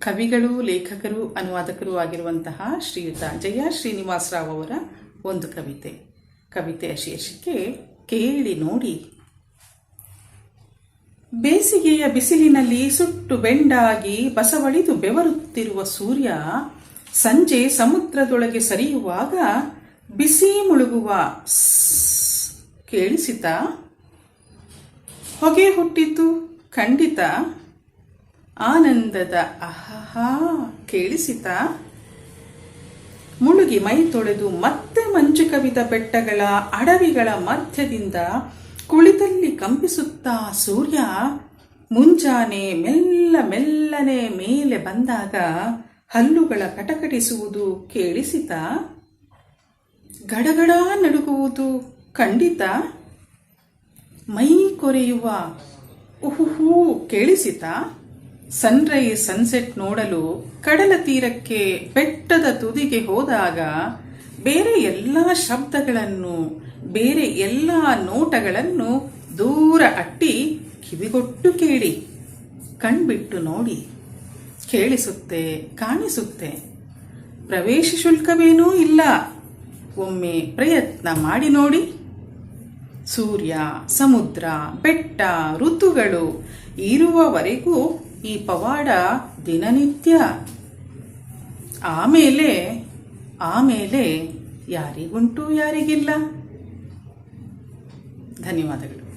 ಕವಿಗಳು, ಲೇಖಕರು, ಅನುವಾದಕರು ಆಗಿರುವಂತಹ ಶ್ರೀಯುತ ಜಯ ಶ್ರೀನಿವಾಸ ರಾವ್ ಅವರ ಒಂದು ಕವಿತೆ. ಕವಿತೆಯ ಶೀರ್ಷಿಕೆ, ಕೇಳಿ ನೋಡಿ. ಬೇಸಿಗೆಯ ಬಿಸಿಲಿನಲ್ಲಿ ಸುಟ್ಟು ಬೆಂಡಾಗಿ ಬಸವಳಿದು ಬೆವರುತ್ತಿರುವ ಸೂರ್ಯ ಸಂಜೆ ಸಮುದ್ರದೊಳಗೆ ಸರಿಯುವಾಗ ಬಿಸಿ ಮುಳುಗುವ ಕೇಳಿಸಿತ ಹೊಗೆ ಹುಟ್ಟಿತು, ಖಂಡಿತ. ಆನಂದದ ಅಹಹಾ ಕೇಳಿಸಿತ. ಮುಳುಗಿ ಮೈ ತೊಳೆದು ಮತ್ತೆ ಮಂಜು ಕವಿದ ಬೆಟ್ಟಗಳ ಅಡವಿಗಳ ಮಧ್ಯದಿಂದ ಕುಳಿತಲ್ಲಿ ಕಂಪಿಸುತ್ತಾ ಸೂರ್ಯ ಮುಂಜಾನೆ ಮೆಲ್ಲ ಮೆಲ್ಲನೆ ಮೇಲೆ ಬಂದಾಗ ಹಲ್ಲುಗಳ ಕಟಕಟಿಸುವುದು ಕೇಳಿಸಿತ. ಗಡಗಡ ನಡುಗುವುದು ಖಂಡಿತ. ಮೈ ಕೊರೆಯುವ ಉಹುಹೂ ಕೇಳಿಸಿತ. ಸನ್ರೈಸ್ ಸನ್ಸೆಟ್ ನೋಡಲು ಕಡಲ ತೀರಕ್ಕೆ ಬೆಟ್ಟದ ತುದಿಗೆ ಹೋದಾಗ ಬೇರೆ ಎಲ್ಲ ಶಬ್ದಗಳನ್ನು, ಬೇರೆ ಎಲ್ಲ ನೋಟಗಳನ್ನು ದೂರ ಅಟ್ಟಿ ಕಿವಿಗೊಟ್ಟು ಕೇಳಿ, ಕಣ್ಬಿಟ್ಟು ನೋಡಿ, ಕೇಳಿಸುತ್ತೆ, ಕಾಣಿಸುತ್ತೆ. ಪ್ರವೇಶ ಶುಲ್ಕವೇನೂ ಇಲ್ಲ. ಒಮ್ಮೆ ಪ್ರಯತ್ನ ಮಾಡಿ ನೋಡಿ. ಸೂರ್ಯ, ಸಮುದ್ರ, ಬೆಟ್ಟ, ಋತುಗಳು ಇರುವವರೆಗೂ ಈ ಪವಾಡ ದಿನನಿತ್ಯ. ಆಮೇಲೆ ಆಮೇಲೆ ಯಾರಿಗುಂಟು ಯಾರಿಗಿಲ್ಲ. ಧನ್ಯವಾದಗಳು.